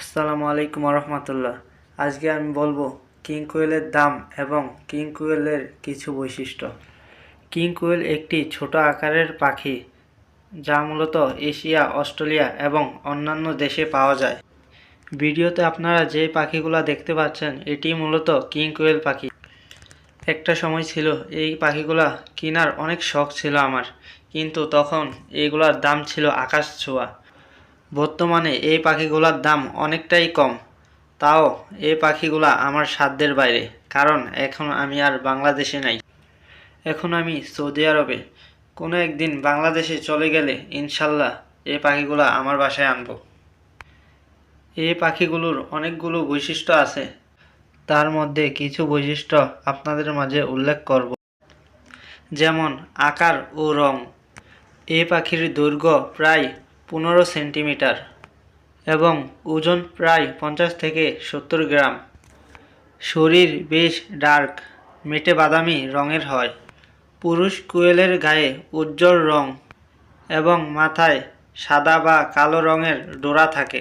আসসালামু আলাইকুম রহমতুল্লাহ আজকে আমি বলব কিং কোয়েলের দাম এবং কিং কোয়েলের কিছু বৈশিষ্ট্য। কিং কোয়েল একটি ছোট আকারের পাখি, যা মূলত এশিয়া, অস্ট্রেলিয়া এবং অন্যান্য দেশে পাওয়া যায়। ভিডিওতে আপনারা যে পাখিগুলো দেখতে পাচ্ছেন, এটি মূলত কিং কোয়েল পাখি। একটা সময় ছিল এই পাখিগুলা কেনার অনেক শখ ছিল আমার, কিন্তু তখন এইগুলার দাম ছিল আকাশ ছোঁয়া। বর্তমানে এই পাখিগুলোর দাম অনেকটাই কম। তাও এই পাখিগুলা আমার সাধ্যের বাইরে, কারণ এখন আমি আর বাংলাদেশে নাই। এখন আমি সৌদি আরবে। কোনো একদিন বাংলাদেশে চলে গেলে ইনশাল্লাহ এই পাখিগুলা আমার বাসায় আনব। এই পাখিগুলোর অনেকগুলো বৈশিষ্ট্য আছে। তার মধ্যে কিছু বৈশিষ্ট্য আপনাদের মাঝে উল্লেখ করব। যেমন, আকার ও রং। এই পাখির দৈর্ঘ্য প্রায় পনেরো সেন্টিমিটার এবং ওজন প্রায় পঞ্চাশ থেকে সত্তর গ্রাম। শরীর বেশ ডার্ক, মেটে বাদামি রঙের হয়। পুরুষ কোয়েলের গায়ে উজ্জ্বল রং এবং মাথায় সাদা বা কালো রঙের ডোরা থাকে,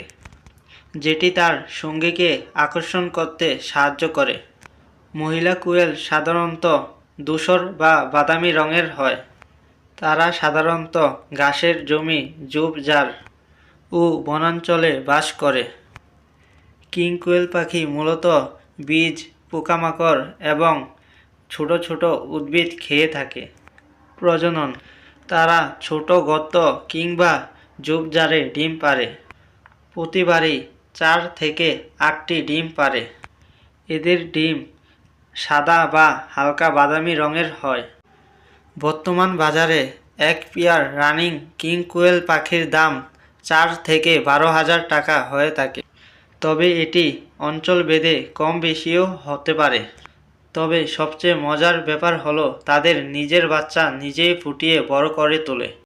যেটি তার সঙ্গীকে আকর্ষণ করতে সাহায্য করে। মহিলা কোয়েল সাধারণত ধূসর বা বাদামি রঙের হয়। তারা সাধারণত ঘাসের জমি ঝোপঝাড় ও বনাঞ্চলে বাস করে। কিং কোয়েল পাখি মূলত বীজ, পোকামাকড় এবং ছোট ছোট উদ্ভিদ খেয়ে থাকে। প্রজনন, তারা ছোট গর্ত কিংবা ঝোপঝাড়ে ডিম পারে প্রতিবারই চার থেকে আটটি ডিম পারে এদের ডিম সাদা বা হালকা বাদামি রঙের হয়। বর্তমান বাজারে এক পিয়ার রানিং কিং কোয়েল পাখির দাম চার থেকে বারো হাজার টাকা হয়ে থাকে। তবে এটি অঞ্চল ভেদে কম বেশিও হতে পারে। তবে সবচেয়ে মজার ব্যাপার হলো তাদের নিজের বাচ্চা নিজেই ফুটিয়ে বড় করে তোলে।